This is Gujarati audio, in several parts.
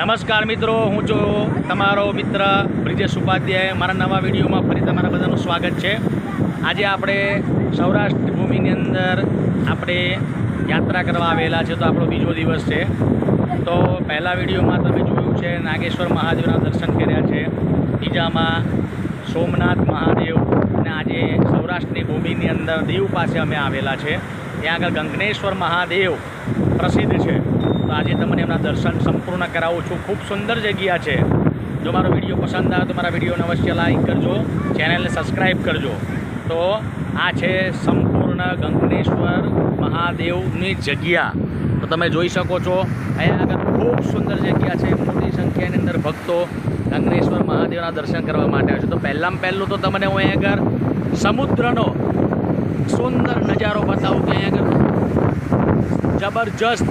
નમસ્કાર મિત્રો, હું છું તમારો મિત્ર બ્રિજેશ ઉપાધ્યાય. મારા નવા વિડીયોમાં ફરી તમારા બધાનું સ્વાગત છે. આજે આપણે સૌરાષ્ટ્ર ભૂમિની અંદર આપણે યાત્રા કરવા આવેલા છે, તો આપણો બીજો દિવસ છે. તો પહેલા વિડીયોમાં તમે જોયું છે, નાગેશ્વર મહાદેવના દર્શન કર્યા છે. બીજામાં સોમનાથ મહાદેવ અને આજે સૌરાષ્ટ્રની ભૂમિની અંદર દીવ પાસે અમે આવેલા છે. ત્યાં આગળ ગંગનેશ્વર મહાદેવ પ્રસિદ્ધ છે. તો આજે તમને એમના દર્શન સંપૂર્ણ કરાવું છું. ખૂબ સુંદર જગ્યા છે. જો મારો વીડિયો પસંદ આવે તો મારા વિડીયોને અવશ્ય લાઈક કરજો ચેનલને સબસ્ક્રાઈબ કરજો. તો આ છે સંપૂર્ણ ગંગનેશ્વર મહાદેવની જગ્યા. તો તમે જોઈ શકો છો, અહીંયા આગળ ખૂબ સુંદર જગ્યા છે. મોટી સંખ્યાની અંદર ભક્તો ગંગનેશ્વર મહાદેવના દર્શન કરવા માટે આવે છે. તો પહેલાં પહેલું તો તમને હું અહીંયા આગળ સમુદ્રનો સુંદર નજારો બતાવું કે અહીંયા આગળ જબરજસ્ત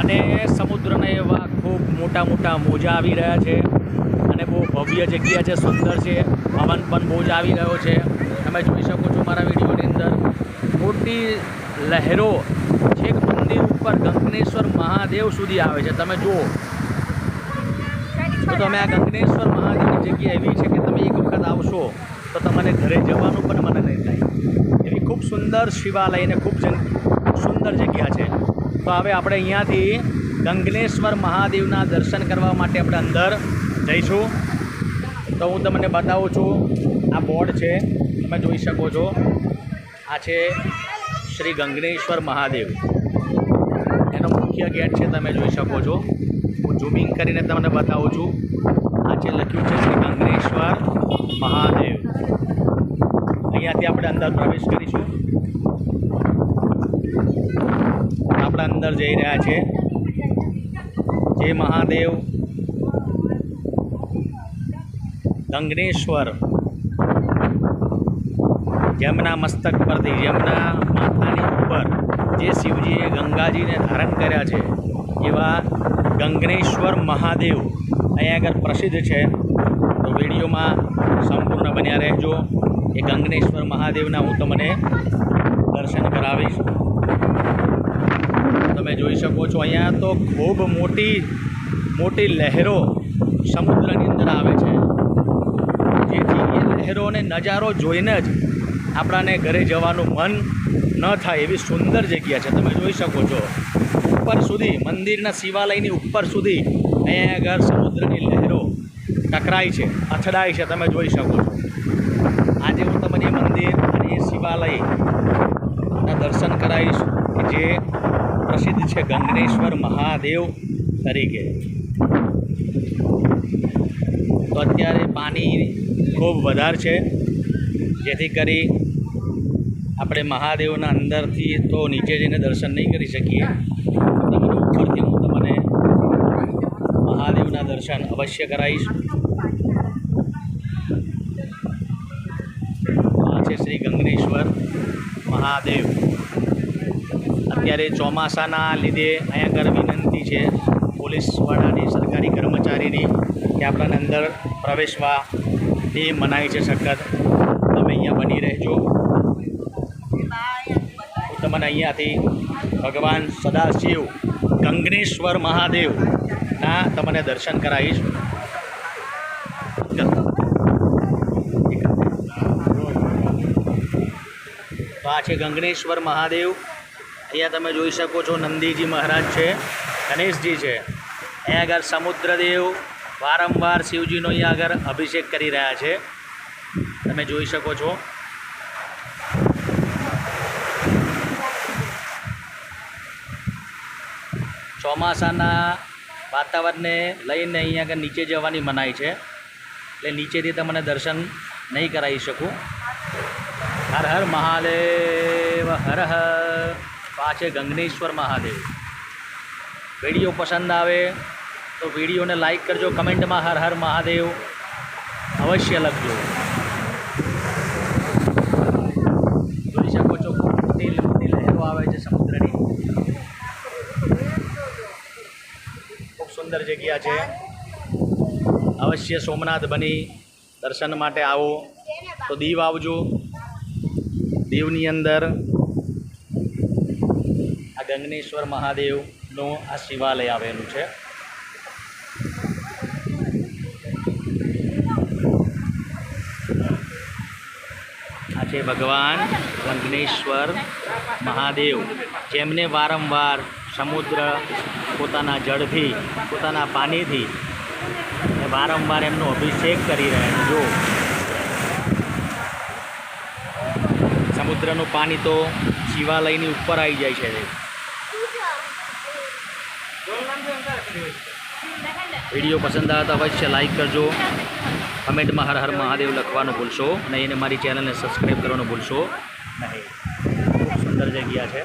અને સમુદ્રના એવા ખૂબ મોટા મોટા મોજા આવી રહ્યા છે અને બહુ ભવ્ય જગ્યા છે, સુંદર છે. પવન પણ બહુ જ આવી રહ્યો છે. તમે જોઈ શકો છો મારા વિડીયોની અંદર મોટી લહેરો છેક મંદિર ઉપર ગંગનેશ્વર મહાદેવ સુધી આવે છે. તમે જુઓ. તો તમે આ ગંગનેશ્વર મહાદેવની જગ્યા એવી છે કે તમે એક વખત આવશો તો તમને ઘરે જવાનું પણ મને નહીં થાય. એવી ખૂબ સુંદર શિવાલય અને ખૂબ સુંદર જગ્યા છે. તો હવે આપણે અહીંયાથી ગંગનેશ્વર મહાદેવના દર્શન કરવા માટે આપણે અંદર જઈશું. તો હું તમને બતાવું છું, આ બોર્ડ છે, તમે જોઈ શકો છો. આ છે શ્રી ગંગનેશ્વર મહાદેવ. એનો મુખ્ય ગેટ છે, તમે જોઈ શકો છો. હું ઝૂમિંગ કરીને તમને બતાવું છું. આ છે લખ્યું છે, શ્રી ગંગનેશ્વર મહાદેવ. અહીંયાથી આપણે અંદર પ્રવેશ કરીશું. આપણે અંદર જઈ રહ્યા છે. જે મહાદેવ ગંગનેશ્વર જેમના મસ્તક પરથી, જેમના માથાની ઉપર જે શિવજીએ ગંગાજીને ધારણ કર્યા છે, એવા ગંગનેશ્વર મહાદેવ અહીંયા આગળ પ્રસિદ્ધ છે. તો વિડીયોમાં સંપૂર્ણ બન્યા રહેજો. એ ગંગનેશ્વર મહાદેવના હું તમને દર્શન કરાવીશ. તમે જોઈ શકો છો, અહીંયા તો ખૂબ મોટી મોટી લહેરો સમુદ્રની અંદર આવે છે. જેથી એ લહેરોને નજારો જોઈને જ આપણાને ઘરે જવાનું મન ન થાય એવી સુંદર જગ્યા છે. તમે જોઈ શકો છો, ઉપર સુધી, મંદિરના શિવાલયની ઉપર સુધી અહીંયા આગળ સમુદ્રની લહેરો ટકરાય છે, અથડાય છે. તમે જોઈ શકો છો આજે હું તમને એ મંદિર અને એ શિવાલયના દર્શન કરાવીશ કે જે પ્રસિદ્ધ છે ગંગનેશ્વર મહાદેવ તરીકે. તો અત્યારે પાણી ખૂબ વધારે છે. જેથી કરી આપણે મહાદેવના અંદરથી તો નીચે જઈને દર્શન નહીં કરી શકીએ. તમને ઉપરથી હું તમને મહાદેવના દર્શન અવશ્ય કરાવીશ. આ છે શ્રી ગંગનેશ્વર મહાદેવ. અત્યારે ચોમાસાના લીધે અહીંયા આગળ વિનંતી છે પોલીસવાળાની સરકારી કર્મચારીની કે આપણાને અંદર પ્રવેશવા. એ મનાય છે સખત. તમે અહીંયા બની રહેજો. તમને અહીંયાથી ભગવાન સદાશિવ, ગંગનેશ્વર મહાદેવના તમને દર્શન કરાવીશ. તો આ છે ગંગનેશ્વર મહાદેવ. અહીંયા તમે જોઈ શકો છો નંદીજી મહારાજ છે, ગણેશજી છે. અહીંયા આગળ સમુદ્રદેવ વારંવાર શિવજીનો અહીંયા આગળ અભિષેક કરી રહ્યા છે. તમે જોઈ શકો છો. ચોમાસાના વાતાવરણને લઈને અહીંયા આગળ નીચે જવાની મનાઈ છે. એટલે નીચેથી તમને દર્શન નહીં કરાવી શકું. હર હર મહાદેવ, હર હર. આ છે ગંગનેશ્વર મહાદેવ. વીડિયો પસંદ આવે તો વિડીયોને લાઈક કરજો, કમેન્ટમાં હર હર મહાદેવ અવશ્ય લખજો. જોઈ શકો છો મોટી મોટી લહેરો આવે છે સમુદ્રની. ખૂબ સુંદર જગ્યા છે. અવશ્ય સોમનાથ બની, દર્શન માટે આવો. તો દીવ આવજો. દીવની અંદર ગંગનેશ્વર મહાદેવનું આ શિવાલય આવેલું છે. આ છે ભગવાન ગંગનેશ્વર મહાદેવ. જેમને વારંવાર સમુદ્ર પોતાના જળથી, પોતાના પાણીથી વારંવાર એમનો અભિષેક કરી રહ્યા જો સમુદ્રનું પાણી તો શિવાલયની ઉપર આવી જાય છે. વીડિયો પસંદ આવે તો અવશ્ય લાઇક કરજો. કમેન્ટમાં હર હર મહાદેવ લખવાનું ભૂલશો અને એને મારી ચેનલને સબસ્ક્રાઈબ કરવાનું ભૂલશો નહીં. ખૂબ સુંદર જગ્યા છે.